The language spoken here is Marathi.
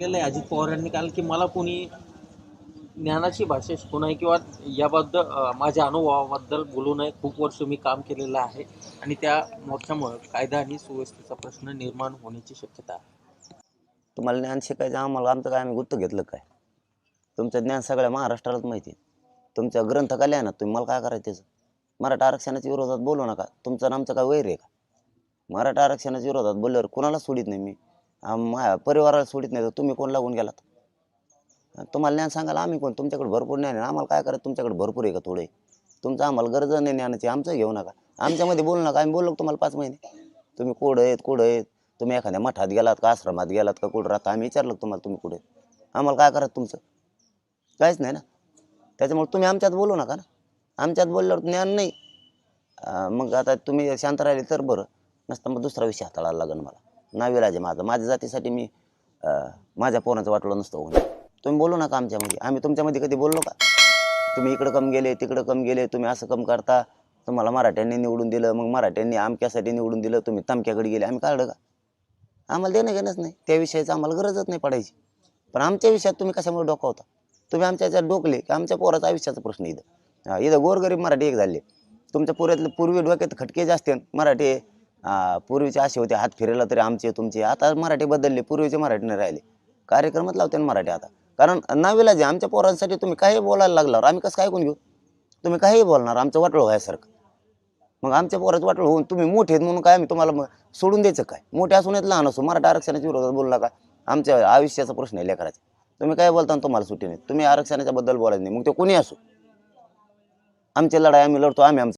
केलंय अजित पवार यांनी काल की मला कोणी ज्ञानाची भाषा शिकू नये किंवा याबद्दल माझ्या अनुभवाबद्दल बोलू नये. खूप वर्ष मी काम केलेलं आहे. आणि त्या मोर्चामुळं कायदा आणि सुव्यवस्थेचा प्रश्न निर्माण होण्याची शक्यता आहे. तुम्हाला ज्ञान शिकायचं आम्हाला आमचं काय आम्ही गुत्त घेतलं काय? तुमचं ज्ञान सगळ्या महाराष्ट्रालाच माहिती आहे. तुमच्या ग्रंथ काय ना तुम्ही मला काय करायचं त्याचं? मराठा आरक्षणाच्या विरोधात बोलू नका. तुमचं आमचं काय वैर आहे का? मराठा आरक्षणाच्या विरोधात बोलल्यावर कुणाला सोडित नाही मी? माझ्या परिवाराला सोडित नाही तर तुम्ही कोण लागून गेलात? तुम्हाला ज्ञान सांगायला आम्ही कोण? तुमच्याकडे भरपूर ज्ञान आहे आम्हाला काय करायचं? तुमच्याकडे भरपूर आहे का थोडे? तुमचं आम्हाला गरज नाही ज्ञानाची आमचं घेऊ नका. आमच्यामध्ये बोलू नका आम्ही बोललो तुम्हाला पाच महिने? तुम्ही कोड आहेत कोड आहेत? तुम्ही एखाद्या मठात गेलात का आश्रमात गेलात का कुठं राहता? आम्ही विचारलं तुम्हाला तुम्ही कुठे आम्हाला काय करत तुमचं? काहीच नाही ना? त्याच्यामुळे तुम्ही आमच्यात बोलू नका ना. आमच्यात बोलल्यावर ज्ञान नाही. मग आता तुम्ही शांत राहिले तर बरं. नसतं मग दुसरा विषय हाताळायला लागेल मला. नाविलाज आहे माझं. माझ्या जातीसाठी मी माझ्या पोराचं वाटलं नसतं होऊन. तुम्ही बोलू नका आमच्यामध्ये म्हणजे. आम्ही तुमच्यामध्ये कधी बोललो का? तुम्ही इकडं कम गेले तिकडं कम गेले तुम्ही असं कम करता. तुम्हाला मराठ्यांनी निवडून दिलं मग मराठ्यांनी आमक्यासाठी निवडून दिलं तुम्ही तमक्याकडे गेले. आम्ही काढलं का? आम्हाला देणं घेणंच नाही. त्या विषयाचं आम्हाला गरजच नाही पडायची. पण आमच्या विषयात तुम्ही कशामुळे डोकावता तुम्ही आमच्या याच्यात डोकले की आमच्या पोराचा आयुष्याचा प्रश्न आहे इथं. इथं गोरगरीब मराठी एक झाले. तुमच्या पुऱ्यातले पूर्वी डोक्यात खटके जास्त मराठी पूर्वीचे असे होते हात फिरायला तरी आमचे तुमचे. आता मराठी बदलले पूर्वीचे मराठी नाही राहिले. कार्यक्रमात लावते ना मराठी आता. कारण नावीला जे आमच्या पोरांसाठी तुम्ही काही बोलायला लागल्यावर आम्ही कसं काय ऐकून घेऊ? तुम्ही काही बोलणार आमचं वाटलं व्हायसारखं. मग आमच्या पोराचं वाटलं होऊन तुम्ही मोठे आहेत म्हणून काय आम्ही तुम्हाला मग सोडून द्यायचं काय? मोठे असून येत लहान असो मराठा आरक्षणाच्या विरोधात बोलला का आमच्या आयुष्याचा प्रश्न आहे लेकराचा. तुम्ही काय बोलता तुम्हाला सुट्टी नाही. तुम्ही आरक्षणाच्या बद्दल बोलायचं नाही. मग ते कोणी असो? आमची लढाई आम्ही लढतो आम्ही आमचं